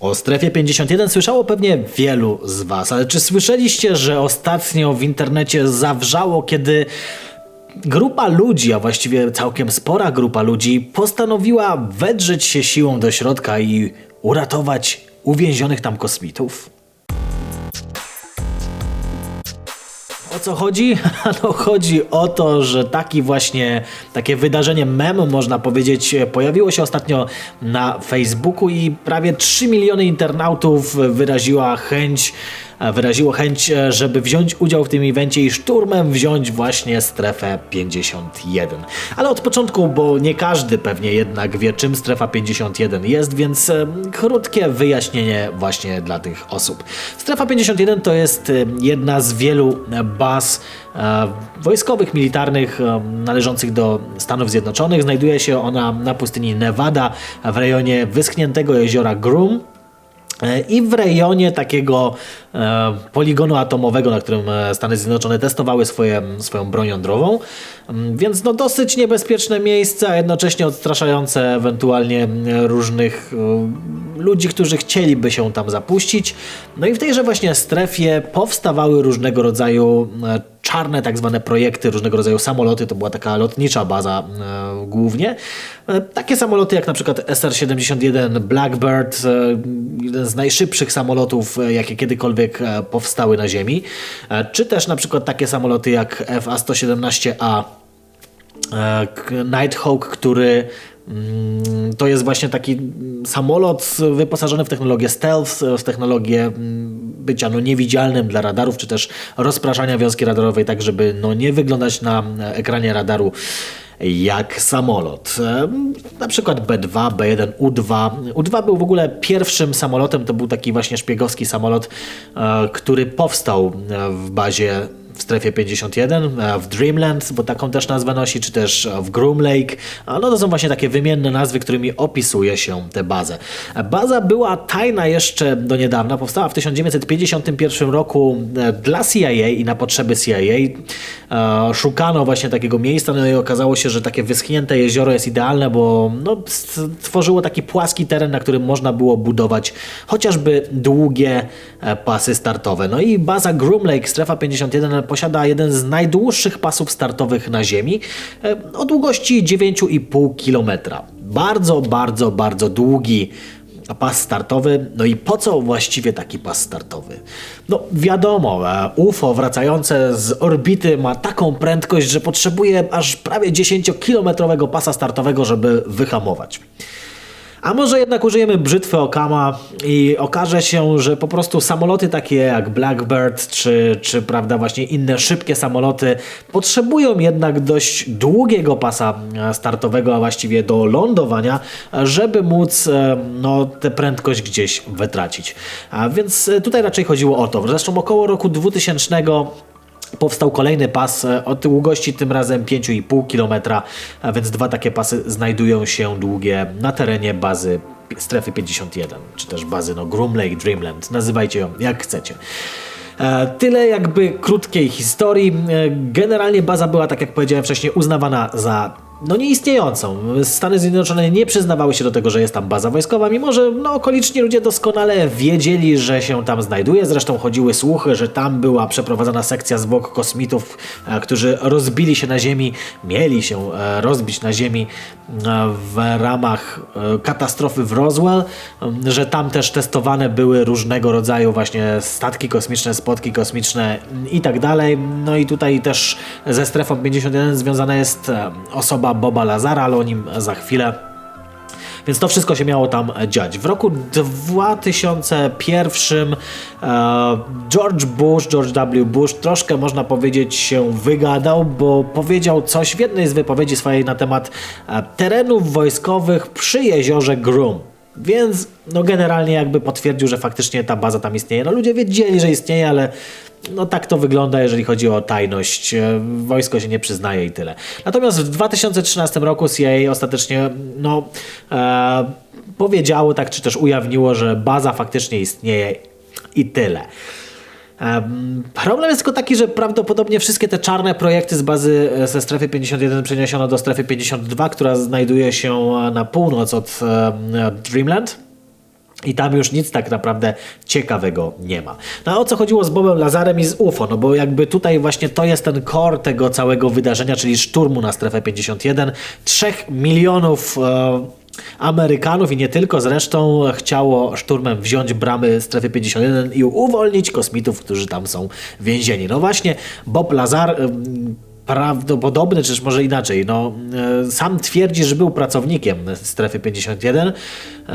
O strefie 51 słyszało pewnie wielu z Was, ale czy słyszeliście, że ostatnio w internecie zawrzało, kiedy grupa ludzi, a właściwie całkiem spora grupa ludzi, postanowiła wedrzeć się siłą do środka i uratować uwięzionych tam kosmitów? O co chodzi? No chodzi o to, że taki właśnie, takie wydarzenie mem, można powiedzieć, pojawiło się ostatnio na Facebooku i prawie 3 miliony internautów wyraziła chęć, wyraziło chęć, żeby wziąć udział w tym evencie i szturmem wziąć właśnie strefę 51. Ale od początku, bo nie każdy pewnie jednak wie, czym strefa 51 jest, więc e, krótkie wyjaśnienie właśnie dla tych osób. Strefa 51 to jest e, jedna z wielu baz e, wojskowych, militarnych e, należących do Stanów Zjednoczonych. Znajduje się ona na pustyni Nevada w rejonie wyschniętego jeziora Groom. E, I w rejonie takiego e, poligonu atomowego, na którym e, Stany Zjednoczone testowały swoje, swoją broń jądrową. Więc no dosyć niebezpieczne miejsce, a jednocześnie odstraszające ewentualnie różnych e, ludzi, którzy chcieliby się tam zapuścić. No i w tejże właśnie strefie powstawały różnego rodzaju e, czarne tak zwane projekty, różnego rodzaju samoloty, to była taka lotnicza baza e, głównie. E, takie samoloty jak na przykład SR-71 Blackbird, e, jeden z najszybszych samolotów, e, jakie kiedykolwiek e, powstały na Ziemi, e, czy też na przykład takie samoloty jak FA-117A e, Nighthawk, który mm, to jest właśnie taki samolot wyposażony w technologię stealth, w technologię mm, bycia no, niewidzialnym dla radarów, czy też rozpraszania wiązki radarowej, tak żeby no, nie wyglądać na ekranie radaru jak samolot. Na przykład B2, B1, U2. U2 był w ogóle pierwszym samolotem, to był taki właśnie szpiegowski samolot, e, który powstał e, w bazie w strefie 51, e, w Dreamland, bo taką też nazwę nosi, czy też e, w Groom Lake. No to są właśnie takie wymienne nazwy, którymi opisuje się tę bazę. E, Baza była tajna jeszcze do niedawna, powstała w 1951 roku dla CIA i na potrzeby CIA. Szukano właśnie takiego miejsca, no i okazało się, że takie wyschnięte jezioro jest idealne, bo no, stworzyło taki płaski teren, na którym można było budować chociażby długie pasy startowe. No i baza Groom Lake, strefa 51, posiada jeden z najdłuższych pasów startowych na Ziemi e, o długości 9,5 km. Bardzo, bardzo, bardzo długi pas startowy. No i po co właściwie taki pas startowy? No wiadomo, e, UFO wracające z orbity ma taką prędkość, że potrzebuje aż prawie 10-kilometrowego pasa startowego, żeby wyhamować. A może jednak użyjemy brzytwy Okama i okaże się, że po prostu samoloty takie jak Blackbird czy, czy prawda właśnie inne szybkie samoloty potrzebują jednak dość długiego pasa startowego, a właściwie do lądowania, żeby móc e, no, tę prędkość gdzieś wytracić. A więc e, tutaj raczej chodziło o to. Zresztą około roku 2000 Powstał kolejny pas e, o długości tym razem 5,5 km, a więc dwa takie pasy znajdują się długie na terenie bazy strefy 51, czy też bazy no, Groom Lake, Dreamland, nazywajcie ją jak chcecie. E, Tyle jakby krótkiej historii. E, Generalnie baza była, tak jak powiedziałem wcześniej, uznawana za no nieistniejącą. Stany Zjednoczone nie przyznawały się do tego, że jest tam baza wojskowa, mimo że no, okoliczni ludzie doskonale wiedzieli, że się tam znajduje. Zresztą chodziły słuchy, że tam była przeprowadzona sekcja zwłok kosmitów, e, którzy rozbili się na Ziemi, mieli się e, rozbić na Ziemi e, w ramach katastrofy w Roswell, że tam też testowane były różnego rodzaju właśnie statki kosmiczne, spotki kosmiczne i tak dalej. No i tutaj też ze strefą 51 związana jest osoba Boba Lazara, ale o nim za chwilę. Więc to wszystko się miało tam dziać. W roku 2001 e, George Bush, George W. Bush troszkę można powiedzieć się wygadał, bo powiedział coś w jednej z wypowiedzi swojej na temat e, terenów wojskowych przy jeziorze Groom. Więc no generalnie jakby potwierdził, że faktycznie ta baza tam istnieje. No ludzie wiedzieli, że istnieje, ale no tak to wygląda, jeżeli chodzi o tajność. E, Wojsko się nie przyznaje i tyle. Natomiast w 2013 roku CIA ostatecznie no, e, powiedziało tak, czy też ujawniło, że baza faktycznie istnieje i tyle. Em, Problem jest tylko taki, że prawdopodobnie wszystkie te czarne projekty z bazy e, ze strefy 51 przeniesiono do strefy 52, która znajduje się e, na północ od Dreamland. I tam już nic tak naprawdę ciekawego nie ma. No a o co chodziło z Bobem Lazarem i z UFO? No bo jakby tutaj właśnie to jest ten core tego całego wydarzenia, czyli szturmu na strefę 51. Trzech milionów e, Amerykanów i nie tylko zresztą chciało szturmem wziąć bramy strefy 51 i uwolnić kosmitów, którzy tam są więzieni. No właśnie, Bob Lazar. Prawdopodobny, czyż może inaczej. No, e, sam twierdzi, że był pracownikiem strefy 51, e,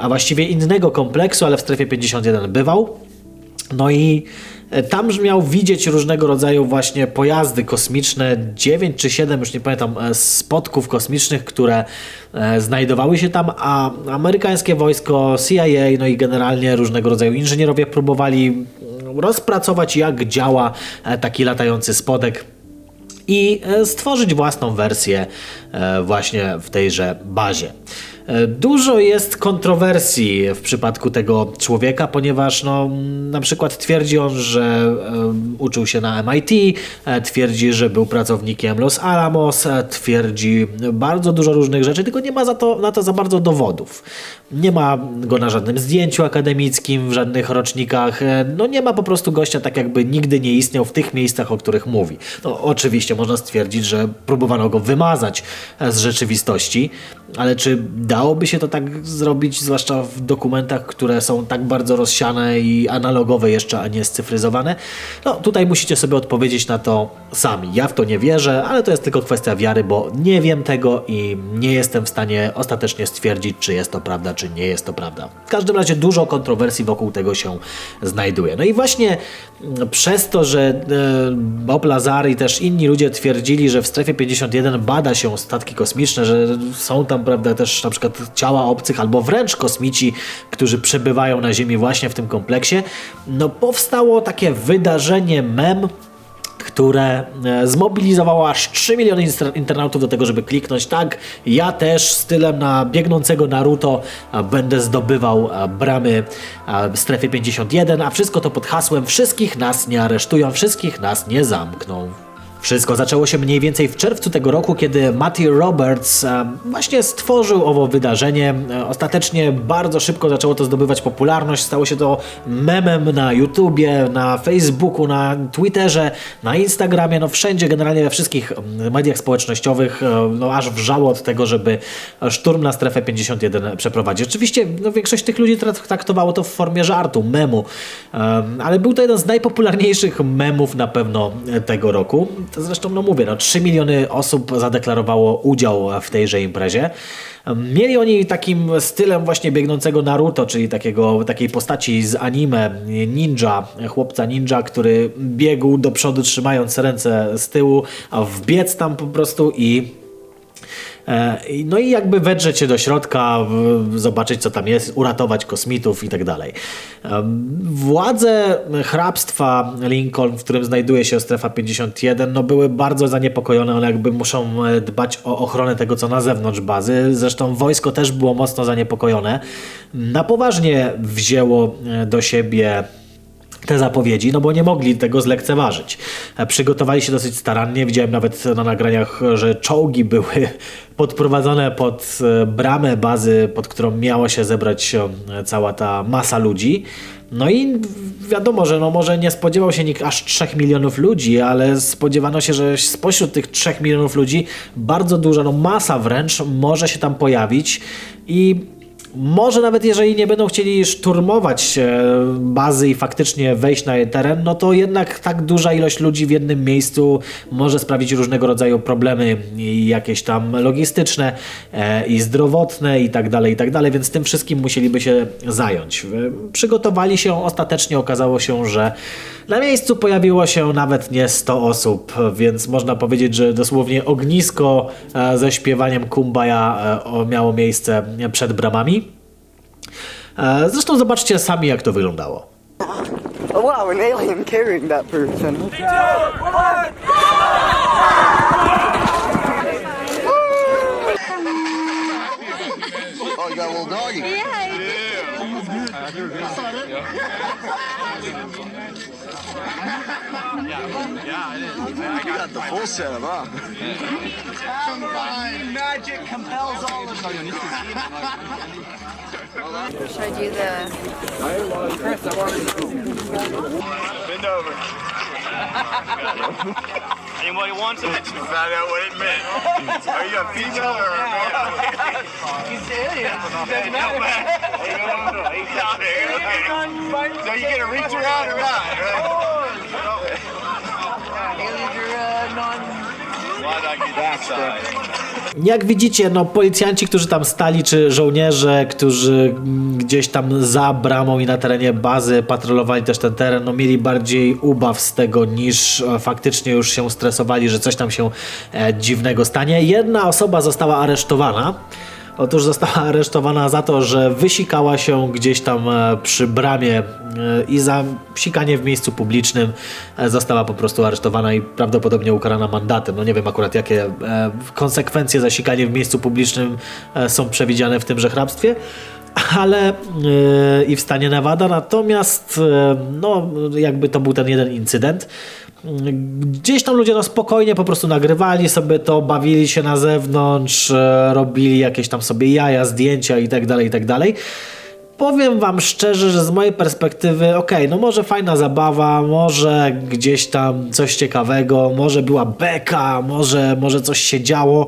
a właściwie innego kompleksu, ale w strefie 51 bywał. No i tam miał widzieć różnego rodzaju właśnie pojazdy kosmiczne, 9 czy 7, już nie pamiętam, e, spotków kosmicznych, które e, znajdowały się tam, a amerykańskie wojsko, CIA, no i generalnie różnego rodzaju inżynierowie próbowali mm, rozpracować, jak działa e, taki latający spodek i e, stworzyć własną wersję e, właśnie w tejże bazie. E, Dużo jest kontrowersji w przypadku tego człowieka, ponieważ no, na przykład twierdzi on, że e, uczył się na MIT, e, twierdzi, że był pracownikiem Los Alamos, twierdzi bardzo dużo różnych rzeczy, tylko nie ma za to, na to za bardzo dowodów. Nie ma go na żadnym zdjęciu akademickim, w żadnych rocznikach. No nie ma po prostu gościa tak jakby nigdy nie istniał w tych miejscach, o których mówi. No oczywiście można stwierdzić, że próbowano go wymazać z rzeczywistości, ale czy dałoby się to tak zrobić, zwłaszcza w dokumentach, które są tak bardzo rozsiane i analogowe jeszcze, a nie scyfryzowane? No tutaj musicie sobie odpowiedzieć na to sami. Ja w to nie wierzę, ale to jest tylko kwestia wiary, bo nie wiem tego i nie jestem w stanie ostatecznie stwierdzić, czy jest to prawda, czy nie jest to prawda. W każdym razie dużo kontrowersji wokół tego się znajduje. No i właśnie mm, przez to, że e, Bob Lazar i też inni ludzie twierdzili, że w strefie 51 bada się statki kosmiczne, że są tam prawda, też na przykład ciała obcych albo wręcz kosmici, którzy przebywają na Ziemi właśnie w tym kompleksie, no powstało takie wydarzenie mem, które e, zmobilizowało aż 3 miliony internautów do tego, żeby kliknąć tak, ja też stylem na biegnącego Naruto będę zdobywał bramy strefie 51, a wszystko to pod hasłem wszystkich nas nie aresztują, wszystkich nas nie zamkną. Wszystko zaczęło się mniej więcej w czerwcu tego roku, kiedy Matthew Roberts e, właśnie stworzył owo wydarzenie. E, Ostatecznie bardzo szybko zaczęło to zdobywać popularność, stało się to memem na YouTubie, na Facebooku, na Twitterze, na Instagramie, no wszędzie, generalnie we wszystkich mm, mediach społecznościowych, e, no aż wrzało od tego, żeby szturm na strefę 51 przeprowadzić. Oczywiście no, większość tych ludzi trak- traktowało to w formie żartu, memu, Em, ale był to jeden z najpopularniejszych memów na pewno tego roku. Zresztą, no mówię, no 3 miliony osób zadeklarowało udział w tejże imprezie. Mieli oni takim stylem właśnie biegnącego Naruto, czyli takiego, takiej postaci z anime ninja, chłopca ninja, który biegł do przodu trzymając ręce z tyłu, a wbiec tam po prostu i- No i jakby wedrzeć się do środka, zobaczyć co tam jest, uratować kosmitów i tak dalej. Władze hrabstwa Lincoln, w którym znajduje się strefa 51, no były bardzo zaniepokojone, one jakby muszą e, dbać o ochronę tego, co na zewnątrz bazy. Zresztą wojsko też było mocno zaniepokojone. Na poważnie wzięło e, do siebie te zapowiedzi, no bo nie mogli tego zlekceważyć. E, Przygotowali się dosyć starannie. Widziałem nawet na nagraniach, że czołgi były podprowadzone pod e, bramę bazy, pod którą miała się zebrać e, cała ta masa ludzi. No i wiadomo, że no może nie spodziewał się nikt aż 3 milionów ludzi, ale spodziewano się, że spośród tych 3 milionów ludzi bardzo duża, no masa wręcz może się tam pojawić i może nawet jeżeli nie będą chcieli szturmować bazy i faktycznie wejść na jej teren, no to jednak tak duża ilość ludzi w jednym miejscu może sprawić różnego rodzaju problemy i jakieś tam logistyczne e, i zdrowotne i tak dalej, i tak dalej, więc tym wszystkim musieliby się zająć. E, Przygotowali się, ostatecznie okazało się, że na miejscu pojawiło się nawet nie 100 osób, więc można powiedzieć, że dosłownie ognisko e, ze śpiewaniem Kumbaya miało miejsce przed bramami. E, Zresztą zobaczcie sami, jak to wyglądało. Wow, an alien carrying that person. Oh, you got a little doggy. You got the full setup, huh? Magic compels all of Should I do the? Bend over. Anybody wants it? You found out what it meant. Are you a female or a male? He's alien. Doesn't matter. So you gonna reach around or not? Right? Aliens are non. Why'd I get that side? Jak widzicie, no policjanci, którzy tam stali, czy żołnierze, którzy gdzieś tam za bramą i na terenie bazy patrolowali też ten teren, no mieli bardziej ubaw z tego niż e, faktycznie już się stresowali, że coś tam się e, dziwnego stanie. Jedna osoba została aresztowana. Otóż została aresztowana za to, że wysikała się gdzieś tam e, przy bramie e, i za sikanie w miejscu publicznym e, została po prostu aresztowana i prawdopodobnie ukarana mandatem. No nie wiem akurat jakie konsekwencje za sikanie w miejscu publicznym są przewidziane w tymże hrabstwie. Ale e, i w stanie Nevada, natomiast e, no, jakby to był ten jeden incydent. Gdzieś tam ludzie no spokojnie po prostu nagrywali sobie to, bawili się na zewnątrz, e, robili jakieś tam sobie jaja, zdjęcia i tak dalej, i tak. Powiem wam szczerze, że z mojej perspektywy, okej, no może fajna zabawa, może gdzieś tam coś ciekawego, może była beka, może, może coś się działo,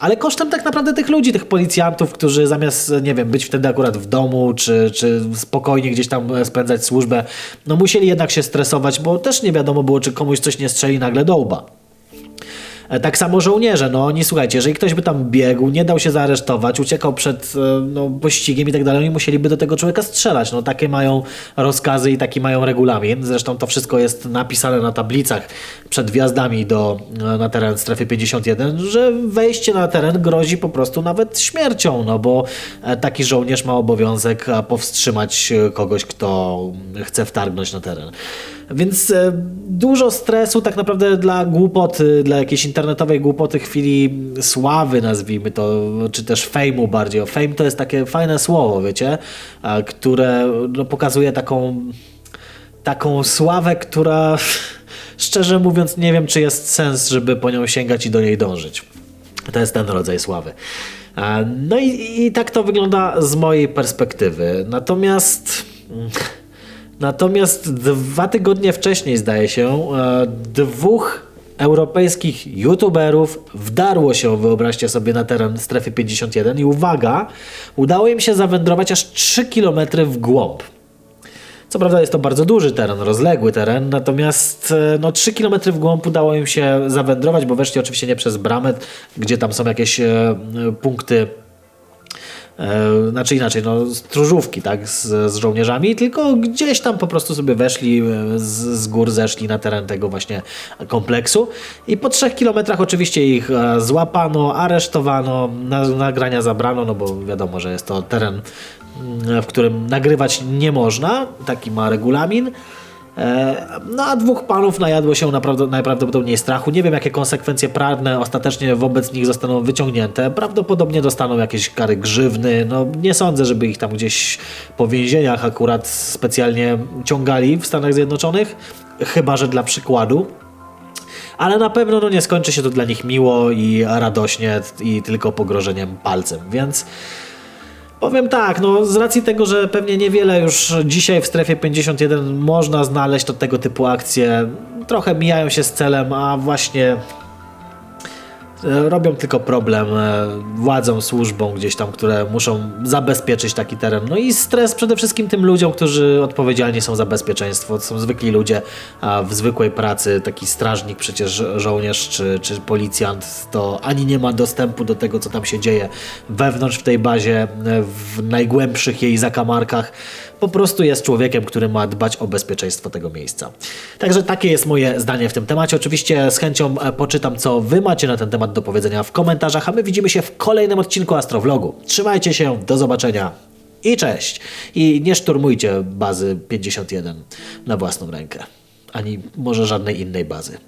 ale kosztem tak naprawdę tych ludzi, tych policjantów, którzy zamiast, nie wiem, być wtedy akurat w domu, czy, czy spokojnie gdzieś tam e, spędzać służbę, no musieli jednak się stresować, bo też nie wiadomo było, czy komuś coś nie strzeli nagle do łba. E, Tak samo żołnierze, no oni słuchajcie, jeżeli ktoś by tam biegł, nie dał się zaaresztować, uciekał przed e, no, pościgiem i tak dalej, oni musieliby do tego człowieka strzelać. No takie mają rozkazy i taki mają regulamin. Zresztą to wszystko jest napisane na tablicach przed wjazdami do, e, na teren strefy 51, że wejście na teren grozi po prostu nawet śmiercią, no bo taki żołnierz ma obowiązek powstrzymać kogoś, kto chce wtargnąć na teren. Więc e, dużo stresu tak naprawdę dla głupoty, dla jakiejś internetowej głupoty chwili sławy, nazwijmy to, czy też fejmu bardziej. Fame to jest takie fajne słowo, wiecie, które no, pokazuje taką, taką sławę, która szczerze mówiąc nie wiem, czy jest sens, żeby po nią sięgać i do niej dążyć. To jest ten rodzaj sławy. No i, i tak to wygląda z mojej perspektywy. Natomiast. Natomiast dwa tygodnie wcześniej, zdaje się, e, dwóch europejskich youtuberów wdarło się, wyobraźcie sobie, na teren strefy 51 i uwaga, udało im się zawędrować aż 3 km w głąb. Co prawda jest to bardzo duży teren, rozległy teren, natomiast e, no, 3 km w głąb udało im się zawędrować, bo weszli oczywiście nie przez bramę, gdzie tam są jakieś e, punkty znaczy inaczej, no, stróżówki, tak, z, z żołnierzami, tylko gdzieś tam po prostu sobie weszli, e, z, z gór zeszli na teren tego właśnie kompleksu i po trzech kilometrach oczywiście ich e, złapano, aresztowano, na, nagrania zabrano, no bo wiadomo, że jest to teren, mm, w którym nagrywać nie można, taki ma regulamin. E, No a dwóch panów najadło się najprawdopodobniej strachu. Nie wiem, jakie konsekwencje prawne ostatecznie wobec nich zostaną wyciągnięte. Prawdopodobnie dostaną jakieś kary grzywny. No nie sądzę, żeby ich tam gdzieś po więzieniach akurat specjalnie ciągali w Stanach Zjednoczonych. Chyba, że dla przykładu. Ale na pewno no, nie skończy się to dla nich miło i radośnie i tylko pogrożeniem palcem. Więc Powiem tak, no z racji tego, że pewnie niewiele już dzisiaj w strefie 51 można znaleźć, to tego typu akcje trochę mijają się z celem, a właśnie robią tylko problem e, władzom, służbom gdzieś tam, które muszą zabezpieczyć taki teren. No i stres przede wszystkim tym ludziom, którzy odpowiedzialni są za bezpieczeństwo. To są zwykli ludzie, a w zwykłej pracy taki strażnik, przecież żołnierz czy, czy policjant, to ani nie ma dostępu do tego, co tam się dzieje wewnątrz w tej bazie, e, w najgłębszych jej zakamarkach. Po prostu jest człowiekiem, który ma dbać o bezpieczeństwo tego miejsca. Także takie jest moje zdanie w tym temacie. Oczywiście z chęcią e, poczytam, co Wy macie na ten temat do powiedzenia w komentarzach, a my widzimy się w kolejnym odcinku Astrowlogu. Trzymajcie się, do zobaczenia i cześć. I nie szturmujcie bazy 51 na własną rękę, ani może żadnej innej bazy.